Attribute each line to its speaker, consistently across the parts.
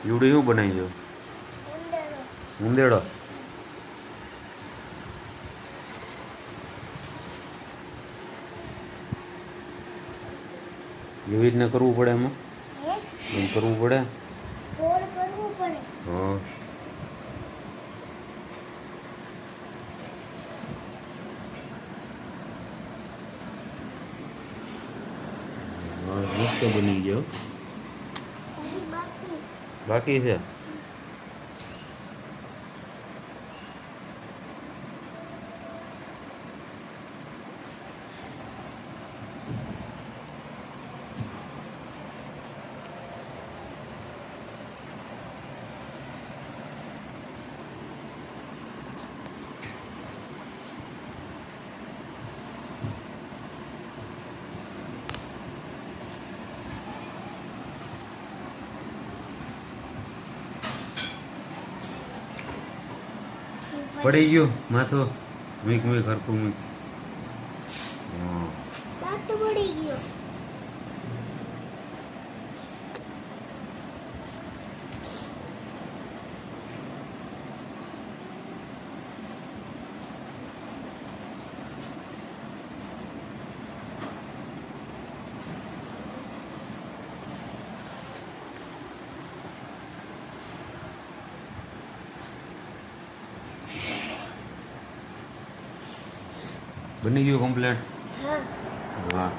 Speaker 1: UD શું બનાવી જો ઉંદેડો એવી રીતના કરવું પડે એમાં એમ કરવું પડે હા મસ્ત બની ગયો
Speaker 2: બાકી
Speaker 1: છે. પડી ગયું માથું મીક મીક હરખું મીક.
Speaker 2: પડી ગયો.
Speaker 1: બની ગયું કમ્પ્લેટ
Speaker 2: હા.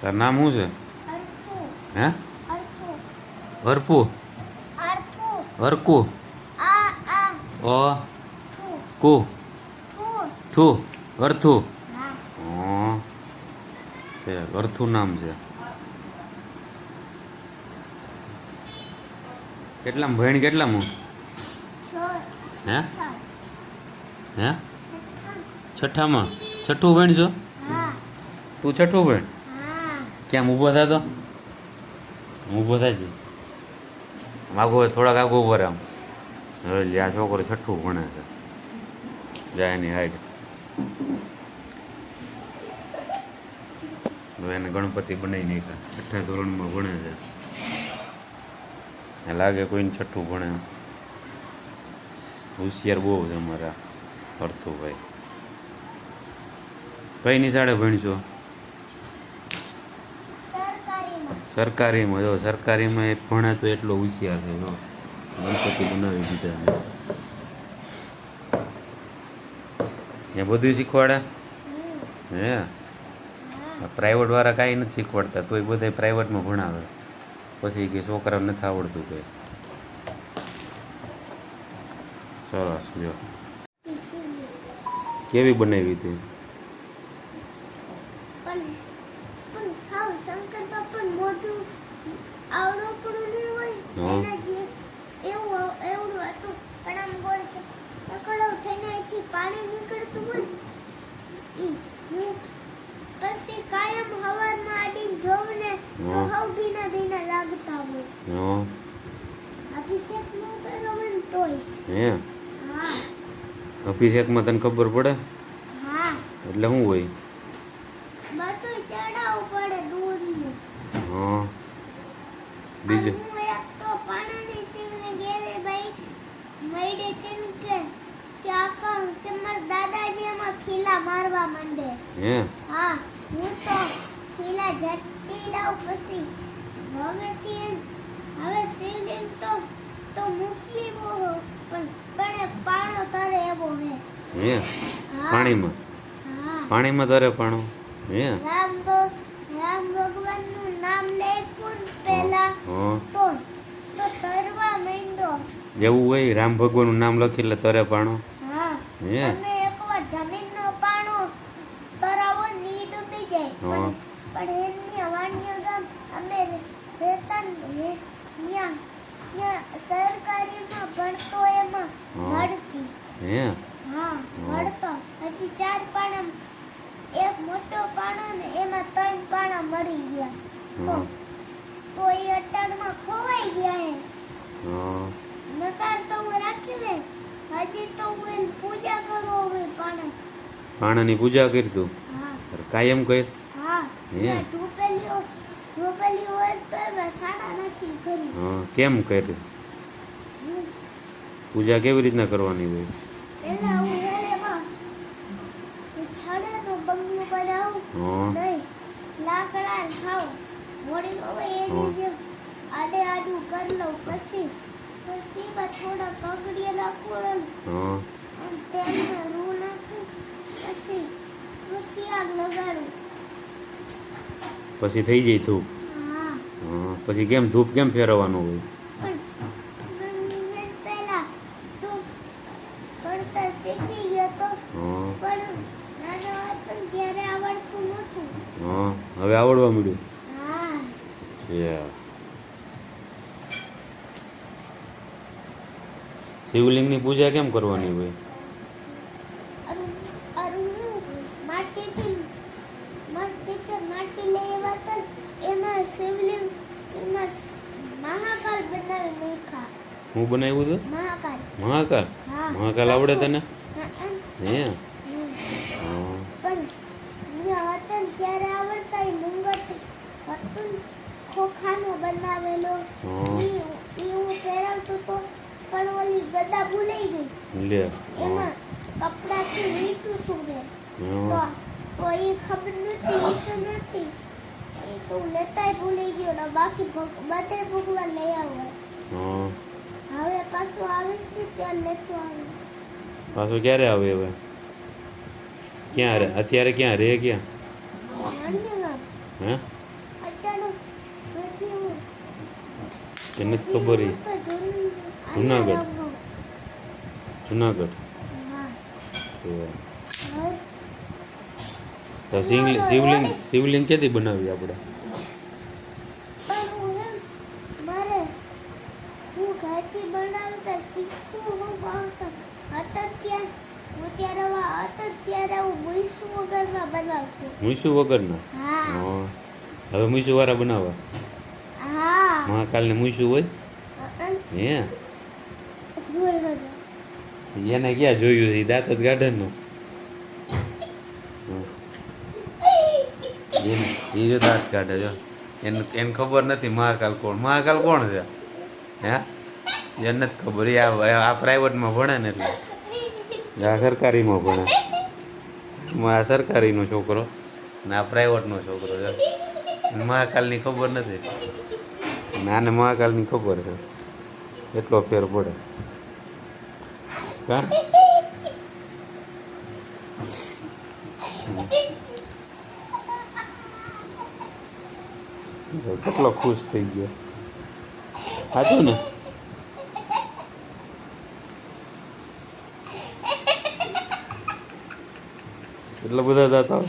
Speaker 1: તારું નામ શું છે? હે?
Speaker 2: વરપુ વરકુ.
Speaker 1: ઓ
Speaker 2: થુ.
Speaker 1: કુ.
Speaker 2: થુ.
Speaker 1: થુ અર્થુ
Speaker 2: હા.
Speaker 1: હા. છે અર્થું નામ છે. કેટલામ? ભણ કેટલામ? હું હે?
Speaker 2: હે?
Speaker 1: છઠ્ઠામાં. છઠ્ઠું ભણ છો? તું છઠ્ઠું ભણ? કેમ ઊભો થતો ઊભો થાય માગો થોડાક આગો ઊભો રહે આમ. લ્યા છોકરો છઠ્ઠું ભણે છે. જાય એની હાઈટ. હવે એને ગણપતિ બનાવી નાખ્યા. છઠ્ઠા ધોરણમાં ભણે છે. લાગે કોઈને છઠ્ઠું ભણે. હોશિયાર બહુ છે અમારા હરથુભાઈ કઈ નિશાળે ભણશો?
Speaker 2: સરકારીમાં.
Speaker 1: જો સરકારીમાં ભણે તો એટલો હોશિયાર છે જો. ગણપતિ બનાવી દીધા ત્યાં બધું શીખવાડે? હે?
Speaker 2: પ્રાઇવેટવાળા
Speaker 1: પ્રાઇવેટ વાળા કાંઈ નથી શીખવાડતા તોય બધા પ્રાઇવેટમાં ભણાવે. પછી કે છોકરાને નથી આવડતું કંઈ. સરસ
Speaker 2: જો
Speaker 1: કેવી બનાવી હતી?
Speaker 2: એવું હતું પણ આમ ગોળ છે. એકડો થઈને અહીંથી પાણી નીકળતું હોય ઈ હું પછી કાયમ હવારમાં આડીને જોઉં ને તો હવ ભીના ભીના લાગતા હોય.
Speaker 1: હા
Speaker 2: અભિષેક નો કરો મન તોય.
Speaker 1: હે
Speaker 2: હા.
Speaker 1: અભિષેકમાં તને ખબર પડે?
Speaker 2: હા.
Speaker 1: એટલે શું હોય?
Speaker 2: બધું ચડાવવું પડે દૂધનું.
Speaker 1: હા બીજું?
Speaker 2: હું એક તો પાણાની ને ગેલે ભાઈ મઈડે તેમ કે આખા કે મારા દાદાજી એમાં ખીલા મારવા માંડે.
Speaker 1: હે
Speaker 2: હા હું તો ખીલા ઝટકી લાવ પછી હવેથી હવે શિવલિંગ તો તો મૂકી બહુ પણ પણ પાણો તરે એવો હે.
Speaker 1: હે. પાણીમાં?
Speaker 2: હા.
Speaker 1: પાણીમાં તરે પાણો? હે
Speaker 2: રામ રામ ભગવાનનું નામ લેખું ને પહેલા તો તો તરવા માંડ્યો
Speaker 1: એવું હોય રામ ભગવાનનું નામ લખી એટલે તરે પાણો?
Speaker 2: હા? તમે એકવાર જમીનનો પાણો તરાવો ને ડૂબી જાય.
Speaker 1: હા.
Speaker 2: પણ પણ એમની ગામ અમે રે- રહેતા ને હે ન્યા ન્યા સરકારીમાં ભણતો એમાં મળતી.
Speaker 1: હે?
Speaker 2: હા
Speaker 1: હા.
Speaker 2: મળતો. હજી ચાર પાણા એક મોટો પાણો ને એમાં ત્રણ પાણા મળી ગયા. તો તો એ અટાણમાં ખોવાઈ ગયા હે.
Speaker 1: હા.
Speaker 2: નકાર તો હું રાખી લે. હજી તો હું પૂજા કરું હવે પાણા
Speaker 1: પાણાની પૂજા કરી તું
Speaker 2: હા
Speaker 1: કાયમ કર?
Speaker 2: હા.
Speaker 1: હે?
Speaker 2: ઢોપેલી હોય તો એમાં સાડા નાખીને કરું.
Speaker 1: હા કેમ કરી? પૂજા કેવી રીતના કરવાની હોય?
Speaker 2: પહેલા હું હેલેમાં છડેનો બંગલો બનાવું નહીં લાકડા ખાવ મોડી હવે એની જેમ આડે આડું કરી લઉં પછી થોડા
Speaker 1: હા.
Speaker 2: રૂ નાખું. પછી પછી આગ લગાડું.
Speaker 1: પછી થઈ જાય ધૂપ.
Speaker 2: હા.
Speaker 1: પછી કેમ ધૂપ કેમ ફેરવવાનું હોય?
Speaker 2: શીખી ગયો તો પણ નાનો હતો ત્યારે આવડતું નહોતું.
Speaker 1: હા હવે આવડવા મળ્યું
Speaker 2: હા.
Speaker 1: શિવલિંગની પૂજા કેમ કરવાની હોય? હું બનાવ્યું હતું?
Speaker 2: મહાકાલ.
Speaker 1: મહાકાલ
Speaker 2: હા
Speaker 1: મહાકાલ આવડે તને?
Speaker 2: હા, ખોખાનો બનાવેલો ઈ ઈ હું ફેરવતો તો પણ ઓલી ગદા ભૂલાઈ ગઈ.
Speaker 1: લે
Speaker 2: એમાં કપડાથી વીંટું હતું મેં તો તો એ ખબર નહોતી તો નહોતી. એ તો લેતાય ભૂલી ગયો ને બાકી બધે ભગવાન લઈ આવ્યો હવે પાછું આવે ને ત્યાં લેતો આવે.
Speaker 1: પાછું ક્યારે આવે હવે? ક્યાં અત્યારે ક્યાં? રે ક્યાં? હે?
Speaker 2: અટાણું પછી હું
Speaker 1: કે નથી ખબર ઈ જુનાગઢ. જુનાગઢ. તો શિવલિંગ શિવલિંગ ક્યાંથી બનાવી આપણે? મૂસું વગરના? હવે મૂસું વાળા બનાવવા મહાકાલને મૂસું હોય? હે? એને ક્યાં જોયું છે? દાંત ગાર્ડનનું? એ જો દાંત કાઢે જો એને એને ખબર નથી મહાકાલ કોણ. મહાકાલ કોણ છે? હે? એને નથી ખબર. એ આ આ પ્રાઇવેટમાં ભણે ને એટલે. આ સરકારીમાં ભણે. આ સરકારીનો છોકરો ને આ પ્રાઇવેટનો છોકરો છે. મહાકાલની ખબર નથી. ને આને મહાકાલની ખબર છે. એટલો ફેર પડે. કા? કેટલો ખુશ થઈ ગયો. સાચું ને? એટલા બધા દાંત